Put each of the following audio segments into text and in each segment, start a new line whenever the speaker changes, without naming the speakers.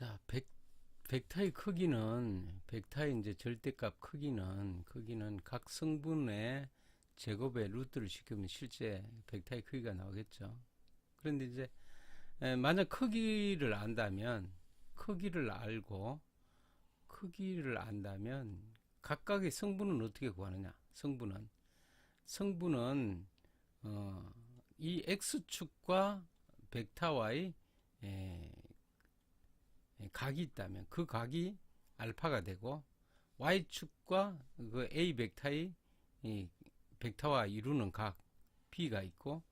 자, 벡, 벡터의 크기는 벡터의 이제 절대값 크기는 크기는 각 성분의 제곱의 루트를 시키면 실제 벡터의 크기가 나오겠죠. 그런데 이제 에, 만약 크기를 안다면 크기를 알고 크기를 안다면 각각의 성분은 어떻게 구하느냐? 성분은 성분은 어, 이 x축과 에, 각이 있다면 그 각이 알파가 되고 y축과 그 a 벡터의 이 벡터와 이루는 각 b가 있고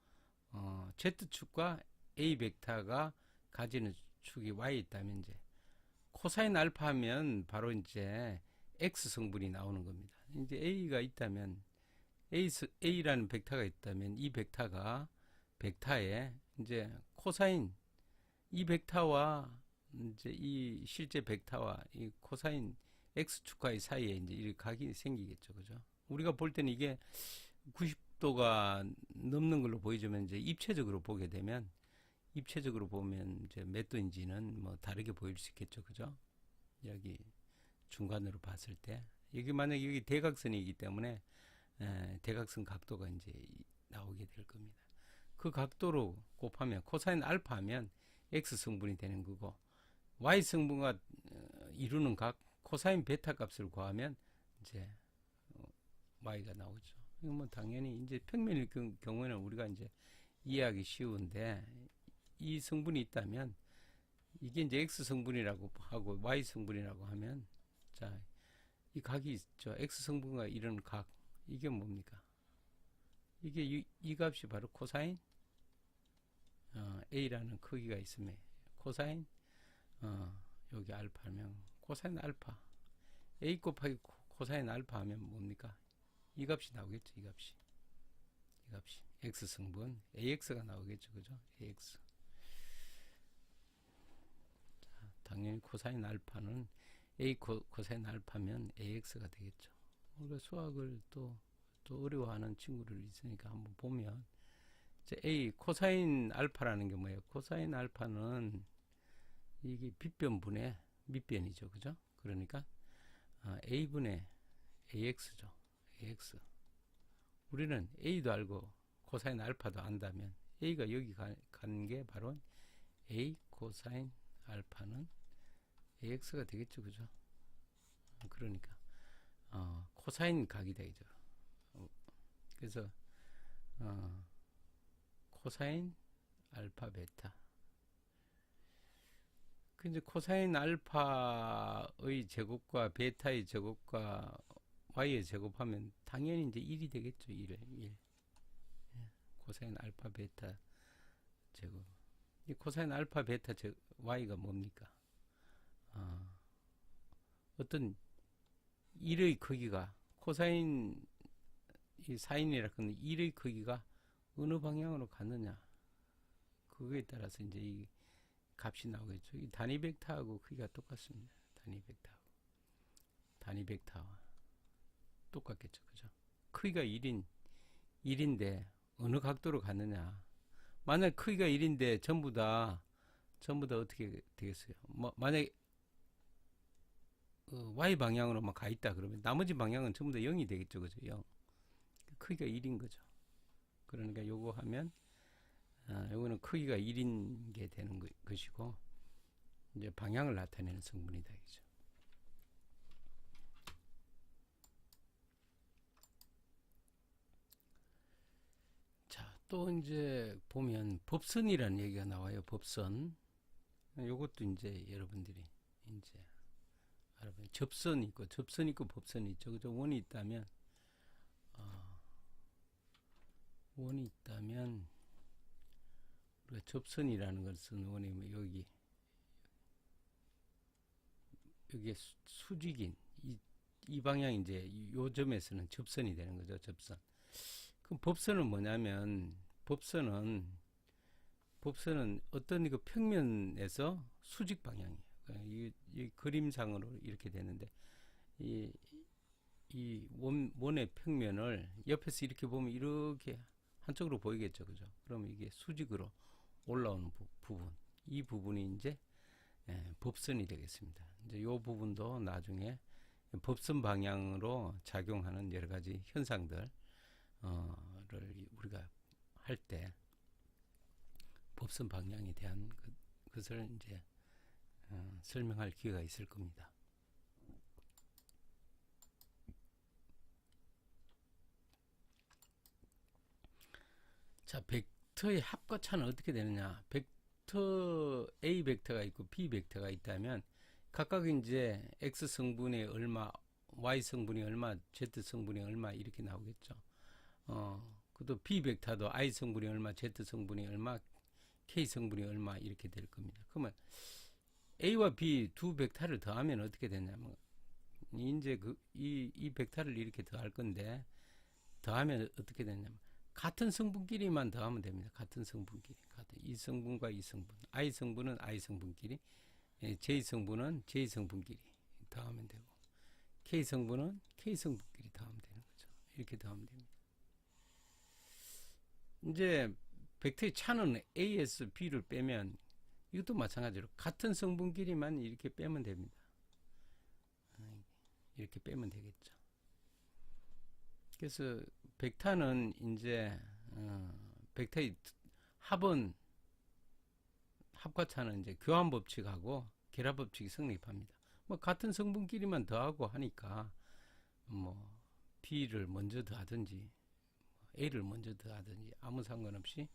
어, z축과 a 벡터가 가지는 축이 y 있다면 이제 코사인 알파 하면 바로 이제 x 성분이 나오는 겁니다. 이제 a가 있다면 a a라는 벡터가 있다면 이 벡터가 벡터에 이제 코사인 이 벡터와 이제 이 실제 벡터와 이 코사인 x축과의 사이에 이제 이 각이 생기겠죠. 그죠? 우리가 볼 때는 이게 90도가 넘는 걸로 보이지만 이제 입체적으로 보게 되면 입체적으로 보면 이제 몇 도인지는 뭐 다르게 보일 수 있겠죠. 그죠? 여기 중간으로 봤을 때 여기 만약 여기 대각선이기 때문에 에, 대각선 각도가 이제 이- 나오게 될 겁니다. 그 각도로 곱하면 코사인 알파 하면 x 성분이 되는 거고 y 성분과 어, 이루는 각 코사인 베타 값을 구하면 이제 어, y가 나오죠. 뭐 당연히 이제 평면일 경- 경우에는 우리가 이제 이해하기 쉬운데 이 성분이 있다면 이게 이제 x 성분이라고 하고 y 성분이라고 하면 자 이 각이 있죠. x 성분과 이런 각 이게 뭡니까? 이게 이, 이 값이 바로 코사인 어, a라는 크기가 있으면 코사인 어, 여기 알파면 코사인 알파 a 곱하기 코- 코사인 알파 하면 뭡니까? 이 값이 나오겠죠. 이 값이 이 값이 x 성분 ax가 나오겠죠. 그죠? ax 자, 당연히 코사인 알파는 a 코, 코사인 알파면 ax가 되겠죠. 우리가 수학을 또, 또 어려워하는 친구들 있으니까 한번 보면 이제 a 코사인 알파라는 게 뭐예요? 코사인 알파는 이게 빗변분의 밑변이죠, 그죠? 그러니까 아, a분의 ax죠, ax. 우리는 a도 알고 코사인 알파도 안다면 a가 여기 간 게 바로 a 코사인 알파는 ax가 되겠죠, 그죠? 그러니까 어, 코사인 각이 되죠. 어, 그래서 어, 코사인 알파 베타. 그 이제 코사인 알파의 제곱과 베타의 제곱과 y의 제곱하면 당연히 이제 1이 되겠죠. 1. 1. 예. 코사인 알파 베타 제곱. 이 코사인 알파 베타 제 y가 뭡니까? 어, 어떤 1의 크기가 코사인 이 사인이라 그는 1의 크기가 어느 방향으로 갔느냐 그거에 따라서 이제 이 값이 나오겠죠. 이 단위 벡터하고 크기가 똑같습니다. 단위 벡터하고 단위 벡터와 똑같겠죠. 그죠? 크기가 1인 1인데 어느 각도로 갔느냐 만약 크기가 1인데 전부 다 전부 다 어떻게 되겠어요? 뭐 만약 어, y 방향으로만 가 있다 그러면 나머지 방향은 전부 다 0이 되겠죠. 그죠? 0. 크기가 1인 거죠. 그러니까 요거 하면 아, 요거는 크기가 1인 게 되는 거- 것이고 이제 방향을 나타내는 성분이다 이죠. 자, 또 이제 보면 법선이라는 얘기가 나와요. 법선. 요것도 이제 여러분들이 이제 알아봐요. 접선이 있고 접선이 있고 법선이 있죠. 그죠? 원이 있다면 어, 원이 있다면 우리가 접선이라는 것은 뭐 여기 여기에 수- 수직인 이, 이 방향 이제 이- 요 점에서는 접선이 되는 거죠. 접선. 그럼 법선은 뭐냐면 법선은 법선은 어떤 그 평면에서 수직 방향이에요. 그러니까 이, 이 그림상으로 이렇게 되는데 이, 이 원, 원의 평면을 옆에서 이렇게 보면 이렇게 한쪽으로 보이겠죠, 그죠? 그러면 이게 수직으로 올라오는 부, 부분, 이 부분이 이제 예, 법선이 되겠습니다. 이제 요 부분도 나중에 법선 방향으로 작용하는 여러 가지 현상들 어를 우리가 할 때 법선 방향에 대한 그, 것을 이제 어, 설명할 기회가 있을 겁니다. 자, 벡터의 합과차는 어떻게 되느냐? 벡터 A 벡터가 있고 B 벡터가 있다면 각각 이제 x 성분이 얼마, y 성분이 얼마, z 성분이 얼마 이렇게 나오겠죠. 어, 그도 B 벡터도 i 성분이 얼마, z 성분이 얼마, k 성분이 얼마 이렇게 될 겁니다. 그러면 a와 b 두 벡터를 더하면 어떻게 되냐면 이제 그 이 이 벡터를 이렇게 더할 건데 더하면 어떻게 되냐면 같은 성분끼리만 더하면 됩니다. 같은 성분끼리. 같은 이 성분과 이 성분. I 성분은 I 성분끼리, 예, J 성분은 J 성분끼리 더하면 되고, K 성분은 K 성분끼리 더하면 되는 거죠. 이렇게 더하면 됩니다. 이제 벡터의 차는 A에서 B를 빼면 이것도 마찬가지로 같은 성분끼리만 이렇게 빼면 됩니다. 아, 이렇게 빼면 되겠죠. 그래서 벡터는 이제 어, 벡터의 합은 합과차는 이제 교환 법칙하고 결합 법칙이 성립합니다. 뭐 같은 성분끼리만 더하고 하니까 뭐 B를 먼저 더하든지 A를 먼저 더하든지 아무 상관없이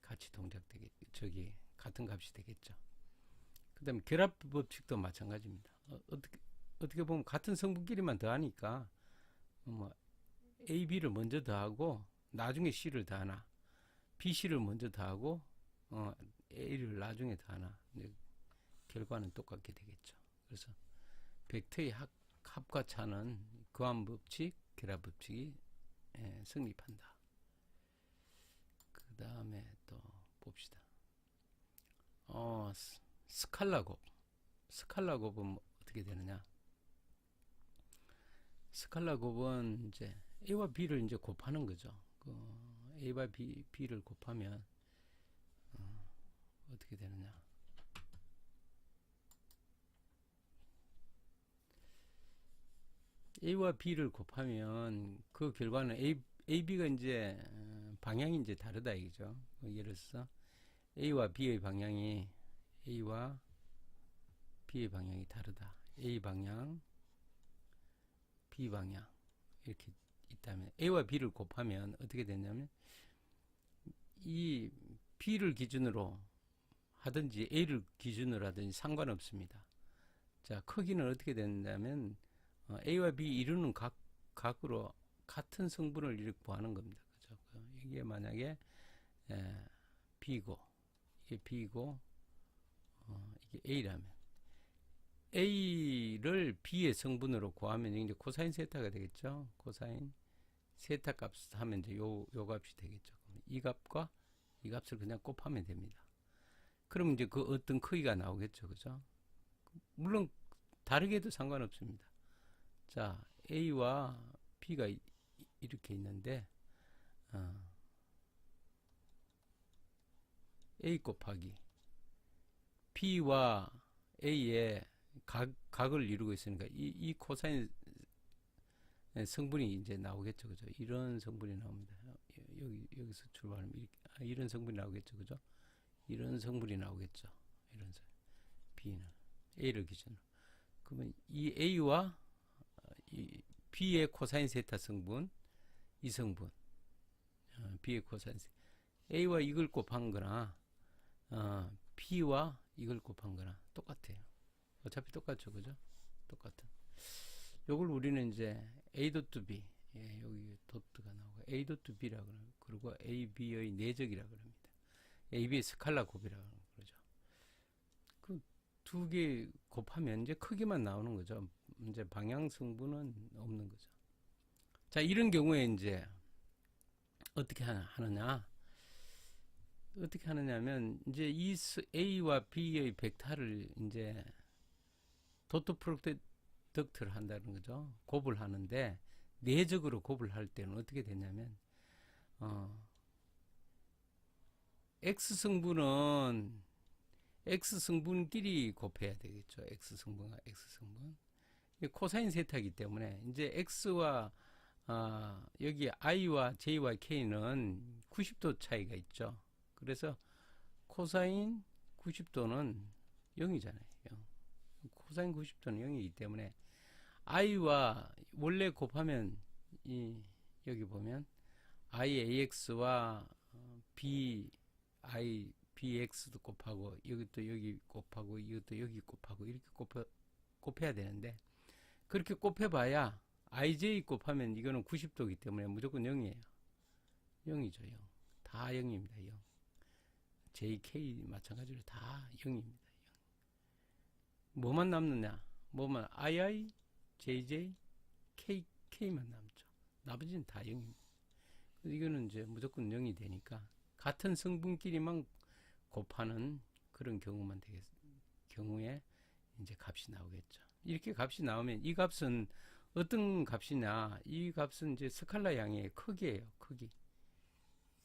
같이 동작되게 저기 같은 값이 되겠죠. 그다음에 결합 법칙도 마찬가지입니다. 어, 어떻게 어떻게 보면 같은 성분끼리만 더하니까 뭐 A, B를 먼저 더하고 나중에 C를 더하나 B, C를 먼저 더하고 어, A를 나중에 더하나 결과는 똑같게 되겠죠. 그래서 벡터의 합, 합과 차는 교환 법칙, 결합 법칙이 예, 성립한다. 그 다음에 또 봅시다. 어, 스- 스칼라 곱. 스칼라 곱은 어떻게 되느냐? 스칼라 곱은 이제 A와 B를 이제 곱하는 거죠. 그 A와 B, B를 곱하면 어, 어떻게 되느냐? A와 B를 곱하면 그 결과는 A, A, B가 이제 어, 방향이 이제 다르다 이거죠. 뭐 예를 들어서 A와 B의 방향이 A와 B의 방향이 다르다. A 방향, B 방향 이렇게 있다면 A와 B를 곱하면 어떻게 되냐면 이 B를 기준으로 하든지 A를 기준으로 하든지 상관없습니다. 자 크기는 어떻게 된다면 어, A와 B 이루는 각 각으로 같은 성분을 이렇게 구하는 겁니다. 그죠? 그 이게 만약에 에, B고 이게 B고 어, 이게 A라면 A를 B의 성분으로 구하면 이제 코사인 세타가 되겠죠. 코사인 세타 값 하면 이제 요, 요 값이 되겠죠. 이 값과 이 값을 그냥 곱하면 됩니다. 그럼 이제 그 어떤 크기가 나오겠죠. 그죠? 물론 다르게 해도 상관없습니다. 자, A와 B가 이, 이렇게 있는데 어, A 곱하기 B와 A의 각, 각을 이루고 있으니까 이, 이 코사인 성분이 이제 나오겠죠, 그죠? 이런 성분이 나옵니다. 여기 여기서 출발하면 이렇게, 아, 이런 성분이 나오겠죠, 그죠? 이런 성분이 나오겠죠. 이런 성 B는 A를 기준으로. 그러면 이 A와 이 B의 코사인 세타 성분, 이 성분, 어, B의 코사인 세 A와 이걸 곱한 거나 어, B와 이걸 곱한 거나 똑같아요. 어차피 똑같죠, 그죠? 똑같은. 요걸 우리는 이제 A 도트 B, 예, 여기 도트가 나오고 A 도트 B라 그러고 그리고 A, B의 내적이라 그럽니다. A, B의 스칼라 곱이라 그러죠. 그 두 개 곱하면 이제 크기만 나오는 거죠. 이제 방향 성분은 없는 거죠. 자, 이런 경우에 이제 어떻게 하느냐? 어떻게 하느냐면 이제 이 스- A와 B의 벡터를 이제 도트 프로 덕트를 한다는 거죠. 곱을 하는데 내적으로 곱을 할 때는 어떻게 되냐면 어 X 성분은 x 성분끼리 곱해야 되겠죠. x 성분과 x 성분. 코사인 세타이기 때문에 이제 x와 아, 여기 i와 j와 k는 90도 차이가 있죠. 그래서 코사인 90도는 0이잖아요. 0. 코사인 90도는 0이기 때문에 i와 원래 곱하면 이 여기 보면 iAx와 어, b i bx도 곱하고 이것도 여기 곱하고 이것도 여기 곱하고 이렇게 곱해, 곱해야 되는데 그렇게 곱해봐야 ij 곱하면 이거는 90도이기 때문에 무조건 0이에요. 0이죠. 0. 다 0입니다. 0. jk 마찬가지로 다 0입니다. 0. 뭐만 남느냐? 뭐만 ii, jj, k, k만 남죠. 나머지는 다 0입니다. 이거는 이제 무조건 0이 되니까 같은 성분끼리만 곱하는 그런 경우만 되겠 경우에 이제 값이 나오겠죠. 이렇게 값이 나오면 이 값은 어떤 값이냐? 이 값은 이제 스칼라 양의 크기예요. 크기.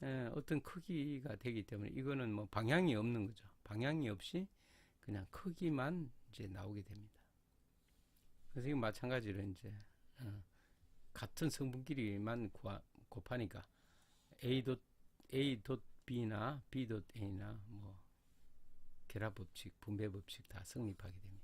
에, 어떤 크기가 되기 때문에 이거는 뭐 방향이 없는 거죠. 방향이 없이 그냥 크기만 이제 나오게 됩니다. 이거 마찬가지로 이제 어, 같은 성분끼리만 구하, 곱하니까 a 도 a 도 b나 b 도 a나 뭐 결합 법칙, 분배 법칙 다 성립하게 됩니다.